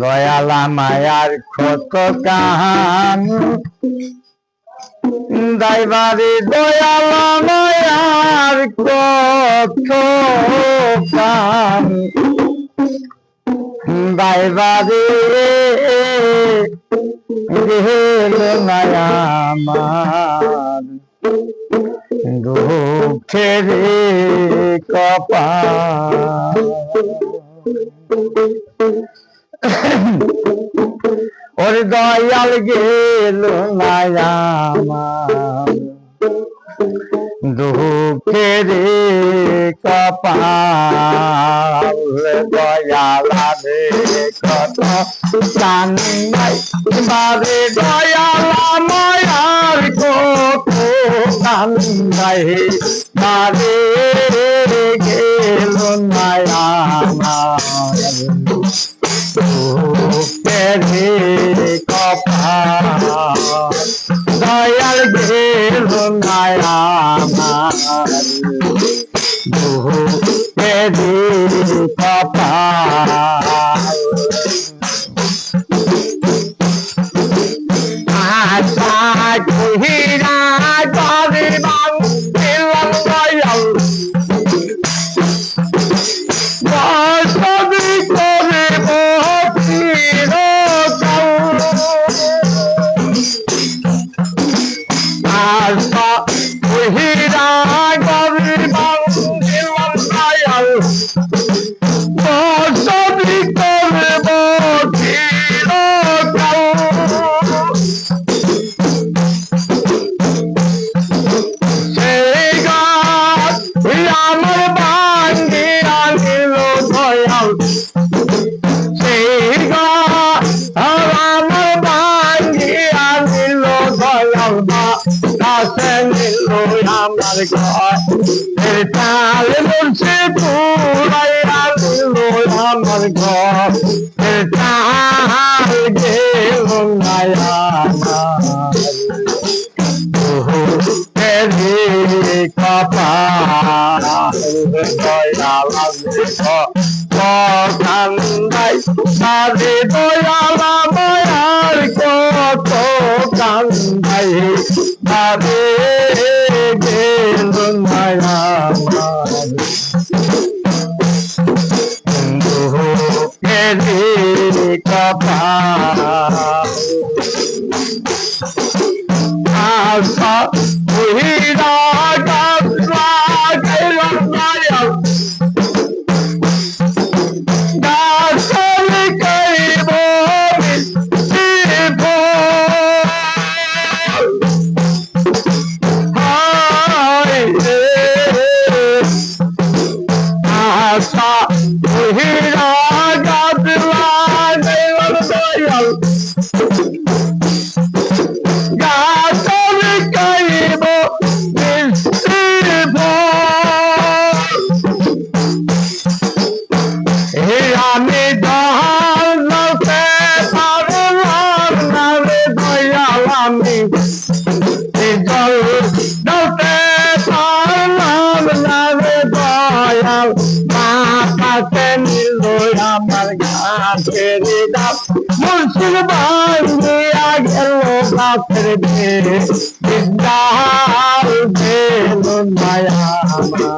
দয়ালা মায়ার কত কাহানি। দাইবারে দয়ালা মায়ার কত কাহানি। দাইবারে গেল মায়ামার দুঃখের কপাল। ওর দয়াল গেল মায়ামার দুঃখের কপাল দয়ালারে কত কান্নাই বারে দয়ালা মায়ার কত কান্নাই বারে দয়াল গেল মায়ামার দুঃখের কপাল তাল মুছে পুরাই আনিল আমার ঘর। তাল গেল নায়া সারে দয়ালা মায়ার কত কান্দাই সারে তেরি দয়াল মাথাতে নিল আমার গাছের ডাব মুর্শিদ ভাঙ্গিয়া গেল গাছের বিদ্যাল গেল মায়া আমার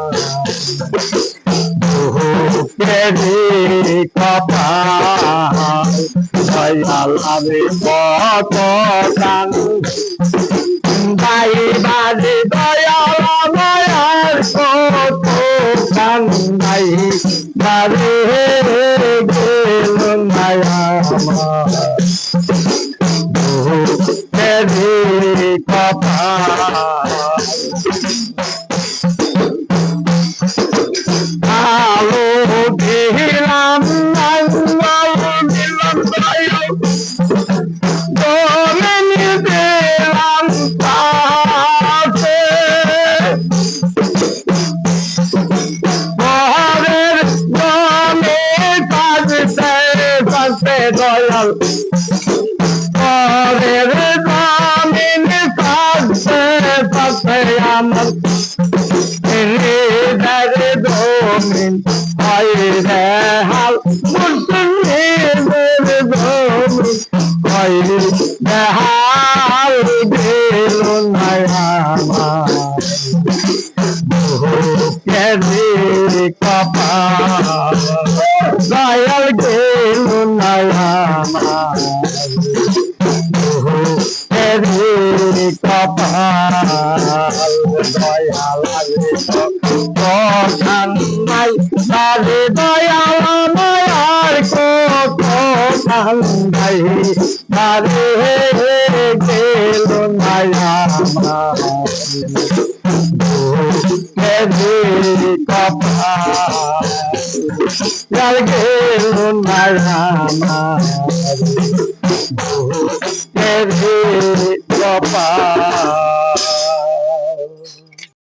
কেরি কপাল কত কান দাই বাজে দয়ালা মায়ার কত কান দাই বাজে পরের দমিন কাজতে কাজতে আমার হৃদয় দোমিন হয় রে হাল মুসলিম নিজের জমি কইলি বেহাল। গেল না আমার। কেরে কপাল দয়াল কথান নাই তারে দয়াল মায়ার কথান নাই তারে গেল না আমার কেরে কপাল জল গেল না আমার কেরে কপাল